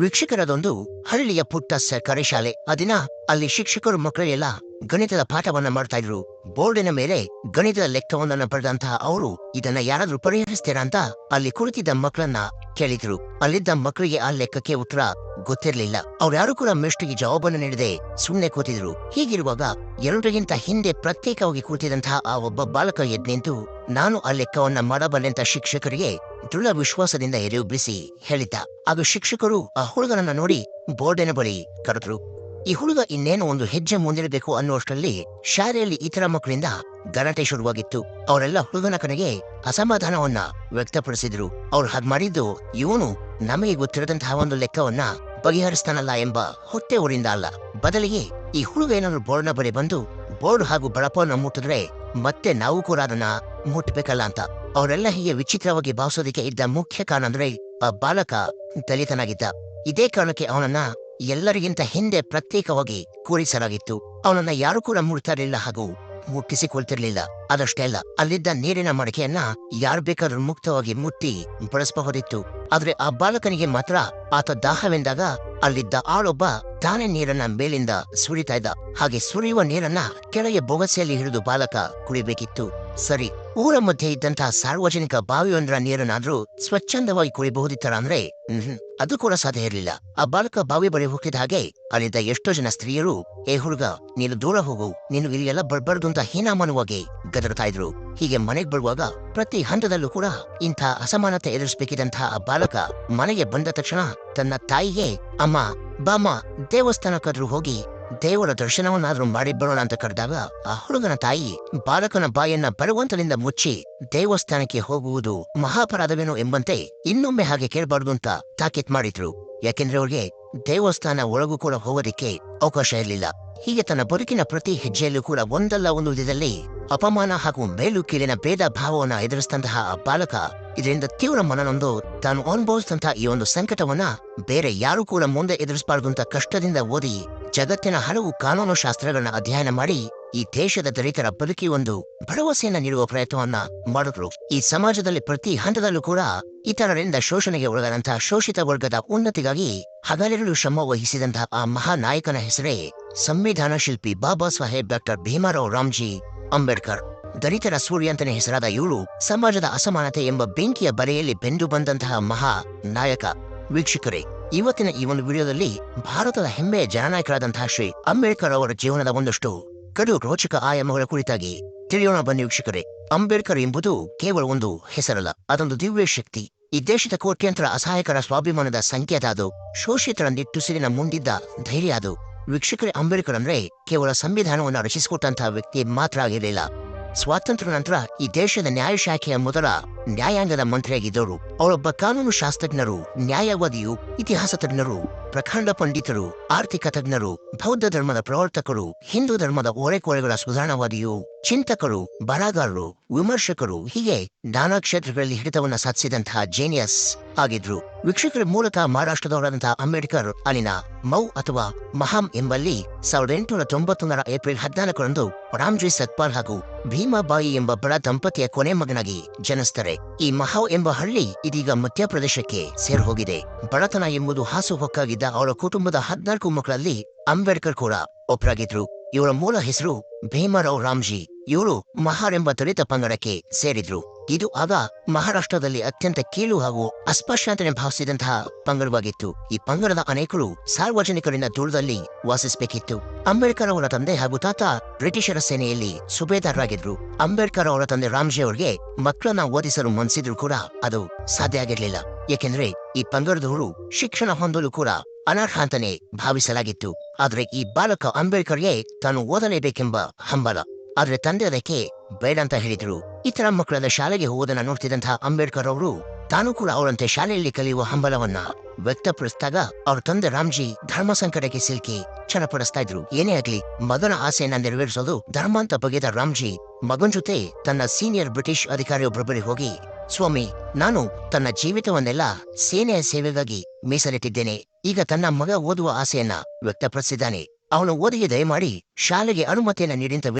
ವೀಕ್ಷಕರದೊಂದು ಹಳ್ಳಿಯ ಪುಟ್ಟ ಸರ್ಕಾರಿ ಶಾಲೆ. ಆ ದಿನ ಅಲ್ಲಿ ಶಿಕ್ಷಕರು ಮಕ್ಕಳೆಲ್ಲ ಗಣಿತದ ಪಾಠವನ್ನ ಮಾಡ್ತಾ ಇದ್ರು. ಬೋರ್ಡಿನ ಮೇಲೆ ಗಣಿತದ ಲೆಕ್ಕವನ್ನ ಪಡೆದಂತಹ ಅವರು ಇದನ್ನ ಯಾರಾದ್ರೂ ಪರಿಹರಿಸ್ತೀರಾ ಅಂತ ಅಲ್ಲಿ ಕುಳಿತಿದ್ದ ಮಕ್ಕಳನ್ನ ಕೇಳಿದ್ರು. ಅಲ್ಲಿದ್ದ ಮಕ್ಕಳಿಗೆ ಆ ಲೆಕ್ಕಕ್ಕೆ ಉತ್ತರ ಗೊತ್ತಿರಲಿಲ್ಲ. ಯಾರು ಕೂಡ ಮೆಷ್ಟಿಗೆ ಜವಾಬನ್ನು ನೀಡದೆ ಸುಮ್ಮನೆ ಕೂತಿದ್ರು. ಹೀಗಿರುವಾಗ ಎರಡರಿಗಿಂತ ಹಿಂದೆ ಪ್ರತ್ಯೇಕವಾಗಿ ಕೂತಿದಂತಹ ಆ ಒಬ್ಬ ಬಾಲಕ ಎದ್ ನಿಂತು ನಾನು ಆ ಲೆಕ್ಕವನ್ನ ಮಾಡಬಲ್ಲೆಂತ ಶಿಕ್ಷಕರಿಗೆ ದೃಢ ವಿಶ್ವಾಸದಿಂದ ಎರೆಯುಬ್ಬಿಸಿ ಹೇಳಿದ್ದ. ಆಗ ಶಿಕ್ಷಕರು ಆ ಹುಡುಗನನ್ನ ನೋಡಿ ಬೋರ್ಡಿನ ಬಳಿ ಕರೆದ್ರು. ಈ ಹುಡುಗ ಇನ್ನೇನು ಒಂದು ಹೆಜ್ಜೆ ಮುಂದಿರಬೇಕು ಅನ್ನುವಷ್ಟರಲ್ಲಿ ಶಾಲೆಯಲ್ಲಿ ಇತರ ಮಕ್ಕಳಿಂದ ಗಲಾಟೆ ಶುರುವಾಗಿತ್ತು. ಅವರೆಲ್ಲ ಹುಡುಗನ ಕಡೆಗೆ ಅಸಮಾಧಾನವನ್ನ ವ್ಯಕ್ತಪಡಿಸಿದ್ರು. ಅವ್ರು ಹಾಗೆ ಮಾಡಿದ್ದು ಇವನು ನಮಗೆ ಗೊತ್ತಿರದಂತಹ ಒಂದು ಲೆಕ್ಕವನ್ನ ಬಗೆಹರಿಸ್ತಾನಲ್ಲ ಎಂಬ ಹೊಟ್ಟೆ ಊರಿಂದ ಅಲ್ಲ. ಬದಲಿಗೆ ಈ ಹುಡುಗ ಏನಾದ್ರು ಬೋರ್ಡ್ನ ಬಳಿ ಬಂದು ಬೋರ್ಡ್ ಹಾಗೂ ಬಳಪವನ್ನು ಮುಟ್ಟಿದ್ರೆ ಮತ್ತೆ ನಾವು ಕೂಡ ಅದನ್ನ ಮುಟ್ಬೇಕಲ್ಲ ಅಂತ. ಅವರೆಲ್ಲ ಹೀಗೆ ವಿಚಿತ್ರವಾಗಿ ಭಾವಿಸೋದಕ್ಕೆ ಇದ್ದ ಮುಖ್ಯ ಕಾರಣ ಅಂದ್ರೆ ಆ ಬಾಲಕ ದಲಿತನಾಗಿದ್ದ. ಇದೇ ಕಾರಣಕ್ಕೆ ಅವನನ್ನ ಎಲ್ಲರಿಗಿಂತ ಹಿಂದೆ ಪ್ರತ್ಯೇಕವಾಗಿ ಕೂರಿಸಲಾಗಿತ್ತು. ಅವನನ್ನ ಯಾರು ಕೂಡ ಮುಡ್ತಾ ಇರಲಿಲ್ಲ ಹಾಗೂ ಮುಟ್ಟಿಸಿಕೊಳ್ತಿರ್ಲಿಲ್ಲ. ಅದಷ್ಟೇ ಅಲ್ಲ, ಅಲ್ಲಿದ್ದ ನೀರಿನ ಮಡಕೆಯನ್ನ ಯಾರು ಬೇಕಾದ್ರೂ ಮುಕ್ತವಾಗಿ ಮುಟ್ಟಿ ಬಳಸಬಹುದಿತ್ತು. ಆದ್ರೆ ಆ ಬಾಲಕನಿಗೆ ಮಾತ್ರ ಆತ ದಾಹವೆಂದಾಗ ಅಲ್ಲಿದ್ದ ಆಳೊಬ್ಬ ತಾನೇ ನೀರನ್ನ ಮೇಲಿಂದ ಸುರಿತಾ ಇದ್ದ. ಹಾಗೆ ಸುರಿಯುವ ನೀರನ್ನ ಕೆಳಗೆ ಬೊಗಸೆಯಲ್ಲಿ ಹಿಡಿದು ಬಾಲಕ ಕುಡಿಬೇಕಿತ್ತು. ಸರಿ, ಊರ ಮಧ್ಯೆ ಇದ್ದಂತಹ ಸಾರ್ವಜನಿಕ ಬಾವಿಯೊಂದರ ನೀರನ್ನಾದ್ರೂ ಸ್ವಚ್ಛಂದವಾಗಿ ಕುಡಿಬಹುದಿತ್ತರ ಅಂದ್ರೆ ಅದು ಕೂಡ ಸಾಧ್ಯ ಇರಲಿಲ್ಲ. ಆ ಬಾಲಕ ಬಾವಿ ಬಳಿ ಹೋಗಿದ ಹಾಗೆ ಅಲ್ಲಿದ್ದ ಎಷ್ಟೋ ಜನ ಸ್ತ್ರೀಯರು, ಏ ಹುಡುಗ, ನೀನು ದೂರ ಹೋಗು, ನೀನು ಇಲ್ಲೆಲ್ಲ ಬರ್ಬಾರ್ದು ಅಂತ ಹೀನಾಮಾನವಾಗಿ ಗದರ್ತಾ ಇದ್ರು. ಹೀಗೆ ಮನೆಗ್ ಬರುವಾಗ ಪ್ರತಿ ಹಂತದಲ್ಲೂ ಕೂಡ ಇಂಥ ಅಸಮಾನತೆ ಎದುರಿಸಬೇಕಿದಂತಹ ಆ ಬಾಲಕ ಮನೆಗೆ ಬಂದ ತಕ್ಷಣ ತನ್ನ ತಾಯಿಗೆ, ಅಮ್ಮ ಬಾಮ ದೇವಸ್ಥಾನಕ್ಕಾದ್ರೂ ಹೋಗಿ ದೇವರ ದರ್ಶನವನ್ನಾದ್ರೂ ಮಾಡಿ ಬರೋಣ ಅಂತ ಕರೆದಾಗ ಆ ಹುಡುಗನ ತಾಯಿ ಬಾಲಕನ ಬಾಯನ್ನ ಬಲವಂತದಿಂದ ಮುಚ್ಚಿ ದೇವಸ್ಥಾನಕ್ಕೆ ಹೋಗುವುದು ಮಹಾಪರಾಧವೇನೋ ಎಂಬಂತೆ ಇನ್ನೊಮ್ಮೆ ಹಾಗೆ ಕೇಳಬಾರದು ಅಂತ ತಾಕೀತ್ ಮಾಡಿದ್ರು. ಯಾಕೆಂದ್ರೆ ಅವ್ರಿಗೆ ದೇವಸ್ಥಾನ ಒಳಗೂ ಕೂಡ ಹೋಗೋದಿಕ್ಕೆ ಅವಕಾಶ ಇರಲಿಲ್ಲ. ಹೀಗೆ ತನ್ನ ಬದುಕಿನ ಪ್ರತಿ ಹೆಜ್ಜೆಯಲ್ಲೂ ಕೂಡ ಒಂದಲ್ಲ ಒಂದು ವಿಧದಲ್ಲಿ ಅಪಮಾನ ಹಾಗೂ ಮೇಲು ಕೀಳಿನ ಭೇದ ಭಾವವನ್ನು ಎದುರಿಸಿದಂತಹ ಆ ಬಾಲಕ ಇದರಿಂದ ತೀವ್ರ ಮನನೊಂದು, ತಾನು ಅನುಭವಿಸಿದಂತಹ ಈ ಒಂದು ಸಂಕಟವನ್ನ ಬೇರೆ ಯಾರು ಕೂಡ ಮುಂದೆ ಎದುರಿಸಬಾರದು ಅಂತ ಕಷ್ಟದಿಂದ ಓದಿ ಜಗತ್ತಿನ ಹಲವು ಕಾನೂನು ಶಾಸ್ತ್ರಗಳನ್ನ ಅಧ್ಯಯನ ಮಾಡಿ ಈ ದೇಶದ ದಲಿತರ ಬದುಕಿ ಒಂದು ಭರವಸೆಯನ್ನ ನೀಡುವ ಪ್ರಯತ್ನವನ್ನ ಮಾಡಿದ್ರು. ಈ ಸಮಾಜದಲ್ಲಿ ಪ್ರತಿ ಹಂತದಲ್ಲೂ ಕೂಡ ಇತರರಿಂದ ಶೋಷಣೆಗೆ ಒಳಗಾದಂತಹ ಶೋಷಿತ ವರ್ಗದ ಉನ್ನತಿಗಾಗಿ ಹಗಲಿರುಳು ಶ್ರಮ ವಹಿಸಿದಂತಹ ಆ ಮಹಾನಾಯಕನ ಹೆಸರೇ ಸಂವಿಧಾನ ಶಿಲ್ಪಿ ಬಾಬಾ ಸಾಹೇಬ್ ಡಾಕ್ಟರ್ ಭೀಮಾರಾವ್ ರಾಮ್ಜಿ ಅಂಬೇಡ್ಕರ್. ದಲಿತರ ಸೂರ್ಯ ಅಂತಾನೆ ಹೆಸರಾದ ಇವಳು ಸಮಾಜದ ಅಸಮಾನತೆ ಎಂಬ ಬೆಂಕಿಯ ಬಲೆಯಲ್ಲಿ ಬೆಂದು ಬಂದಂತಹ ಮಹಾ ನಾಯಕ. ವೀಕ್ಷಕರೇ, ಇವತ್ತಿನ ಈ ಒಂದು ವಿಡಿಯೋದಲ್ಲಿ ಭಾರತದ ಹೆಮ್ಮೆಯ ಜನನಾಯಕರಾದಂತಹ ಶ್ರೀ ಅಂಬೇಡ್ಕರ್ ಅವರ ಜೀವನದ ಒಂದಷ್ಟು ಕಡು ರೋಚಕ ಆಯಾಮಗಳ ಕುರಿತಾಗಿ ತಿಳಿಯೋಣ ಬನ್ನಿ ವೀಕ್ಷಕರೇ. ಅಂಬೇಡ್ಕರ್ ಎಂಬುದು ಕೇವಲ ಒಂದು ಹೆಸರಲ್ಲ, ಅದೊಂದು ದಿವ್ಯ ಶಕ್ತಿ. ಈ ದೇಶದ ಕೋಟ್ಯಂತರ ಅಸಹಾಯಕರ ಸ್ವಾಭಿಮಾನದ ಸಂಕೇತ ಅದು. ಶೋಷಿತರ ನಿಟ್ಟುಸಿರಿನ ಮುಂದಿದ್ದ ಧೈರ್ಯ ಅದು. ವೀಕ್ಷಕರೇ, ಅಂಬೇಡ್ಕರ್ ಅಂದ್ರೆ ಕೇವಲ ಸಂವಿಧಾನವನ್ನು ರಚಿಸಿಕೊಟ್ಟಂತಹ ವ್ಯಕ್ತಿ ಮಾತ್ರ ಆಗಿರಲಿಲ್ಲ. ಸ್ವಾತಂತ್ರ್ಯ ನಂತರ ಈ ದೇಶದ ನ್ಯಾಯ ಶಾಖೆಯ ಮೊದಲ ನ್ಯಾಯಾಂಗದ ಮಂತ್ರಿಯಾಗಿದ್ದವರು. ಅವರೊಬ್ಬ ಕಾನೂನು ಶಾಸ್ತ್ರಜ್ಞರು, ನ್ಯಾಯವಾದಿಯು, ಇತಿಹಾಸ ತಜ್ಞರು, ಪ್ರಖಂಡ ಪಂಡಿತರು, ಆರ್ಥಿಕ ತಜ್ಞರು, ಬೌದ್ಧ ಧರ್ಮದ ಪ್ರವರ್ತಕರು, ಹಿಂದೂ ಧರ್ಮದ ಓರೆಕೋರೆಗಳ ಸುಧಾರಣವಾದಿಯು, ಚಿಂತಕರು, ಬರಹಗಾರರು ವಿಮರ್ಶಕರು ಹೀಗೆ ನಾನಾ ಕ್ಷೇತ್ರಗಳಲ್ಲಿ ಹಿಡಿತವನ್ನ ಸಾಧಿಸಿದಂತಹ ಜೇನಿಯಸ್ ಆಗಿದ್ರು. ವೀಕ್ಷಕರ ಮೂಲಕ ಮಹಾರಾಷ್ಟ್ರದವರಾದಂತಹ ಅಂಬೇಡ್ಕರ್ ಅಲ್ಲಿನ ಮೌ ಅಥವಾ ಮಹಾಮ್ ಎಂಬಲ್ಲಿ ಸಾವಿರದ ಎಂಟುನೂರ ತೊಂಬತ್ತೊಂದರ ಏಪ್ರಿಲ್ ಹದಿನಾಲ್ಕರಂದು ರಾಮ್ಜಿ ಸತ್ಪಾಲ್ ಹಾಗೂ ಭೀಮಾಬಾಯಿ ಎಂಬ ಬಡ ದಂಪತಿಯ ಕೊನೆ ಮಗನಾಗಿ ಜನಿಸ್ತಾರೆ. ಈ ಮಹಾವ್ ಎಂಬ ಹಳ್ಳಿ ಇದೀಗ ಮಧ್ಯಪ್ರದೇಶಕ್ಕೆ ಸೇರ್ ಹೋಗಿದೆ ಬಡತನ ಎಂಬುದು ಹಾಸು ಹೊಕ್ಕಾಗಿದ್ದ ಅವರ ಕುಟುಂಬದ ಹದಿನಾಲ್ಕು ಮಕ್ಕಳಲ್ಲಿ ಅಂಬೇಡ್ಕರ್ ಕೂಡ ಒಬ್ಬರಾಗಿದ್ರು ಇವರ ಮೂಲ ಹೆಸರು ಭೀಮರಾವ್ ರಾಮ್ಜಿ. ಇವರು ಮಹಾರ್ ಎಂಬ ದಲಿತ ಪಂಗಡಕ್ಕೆ ಸೇರಿದ್ರು. ಇದು ಆಗ ಮಹಾರಾಷ್ಟ್ರದಲ್ಲಿ ಅತ್ಯಂತ ಕೀಳು ಹಾಗೂ ಅಸ್ಪಶ್ಯಂತನೆ ಭಾವಿಸಿದಂತಹ ಪಂಗಡವಾಗಿತ್ತು. ಈ ಪಂಗಡದ ಅನೇಕರು ಸಾರ್ವಜನಿಕರಿಂದ ದೂರದಲ್ಲಿ ವಾಸಿಸಬೇಕಿತ್ತು. ಅಂಬೇಡ್ಕರ್ ಅವರ ತಂದೆ ಹಾಗೂ ತಾತ ಬ್ರಿಟಿಷರ ಸೇನೆಯಲ್ಲಿ ಸುಬೇದಾರರಾಗಿದ್ರು. ಅಂಬೇಡ್ಕರ್ ಅವರ ತಂದೆ ರಾಮ್ಜಿ ಅವರಿಗೆ ಮಕ್ಕಳನ್ನ ಓದಿಸಲು ಮನ್ಸಿದ್ರು ಕೂಡ ಅದು ಸಾಧ್ಯ ಆಗಿರ್ಲಿಲ್ಲ. ಏಕೆಂದ್ರೆ ಈ ಪಂಗಡದವರು ಶಿಕ್ಷಣ ಹೊಂದಲು ಕೂಡ ಅನರ್ಹ ಅಂತಾನೆ ಭಾವಿಸಲಾಗಿತ್ತು. ಆದರೆ ಈ ಬಾಲಕ ಅಂಬೇಡ್ಕರ್ಗೆ ತಾನು ಓದಲೇಬೇಕೆಂಬ ಹಂಬಲ ಆದ್ರೆ ತಂದೆ ಅದಕ್ಕೆ ಬೇಡ ಅಂತ ಹೇಳಿದ್ರು. ಇತರ ಮಕ್ಕಳನ್ನ ಶಾಲೆಗೆ ಹೋಗೋದನ್ನ ನೋಡ್ತಿದ್ದಂತಹ ಅಂಬೇಡ್ಕರ್ ಅವರು, ತಾನು ಕೂಡ ಅವರಂತೆ ಶಾಲೆಯಲ್ಲಿ ಕಲಿಯುವ ಹಂಬಲವನ್ನ ವ್ಯಕ್ತಪಡಿಸಿದಾಗ ಅವ್ರ ತಂದೆ ರಾಮ್ಜಿ ಧರ್ಮ ಸಂಕಟಕ್ಕೆ ಸಿಲುಕಿ ಕ್ಷಣಪಡಿಸ್ತಾ ಇದ್ರು. ಏನೇ ಆಗ್ಲಿ, ಮಗನ ಆಸೆಯನ್ನ ನೆರವೇರಿಸೋದು ಧರ್ಮ ಅಂತ ಬಗೆದ ರಾಮ್ಜಿ ಮಗನ್ ಜೊತೆ ತನ್ನ ಸೀನಿಯರ್ ಬ್ರಿಟಿಷ್ ಅಧಿಕಾರಿಯೊಬ್ಬರ ಬಳಿ ಹೋಗಿ, ಸ್ವಾಮಿ, ನಾನು ತನ್ನ ಜೀವಿತವನ್ನೆಲ್ಲ ಸೇನೆಯ ಸೇವೆಗಾಗಿ ಮೀಸಲಿಟ್ಟಿದ್ದೇನೆ. ಈಗ ತನ್ನ ಮಗ ಓದುವ ಆಸೆಯನ್ನ ವ್ಯಕ್ತಪಡಿಸಿದ್ದಾನೆ. ಅವನು ಓದಿಗೆ ದಯಮಾಡಿ ಶಾಲೆಗೆ ಅನುಮತಿಯನ್ನ ನೀಡಿಂತ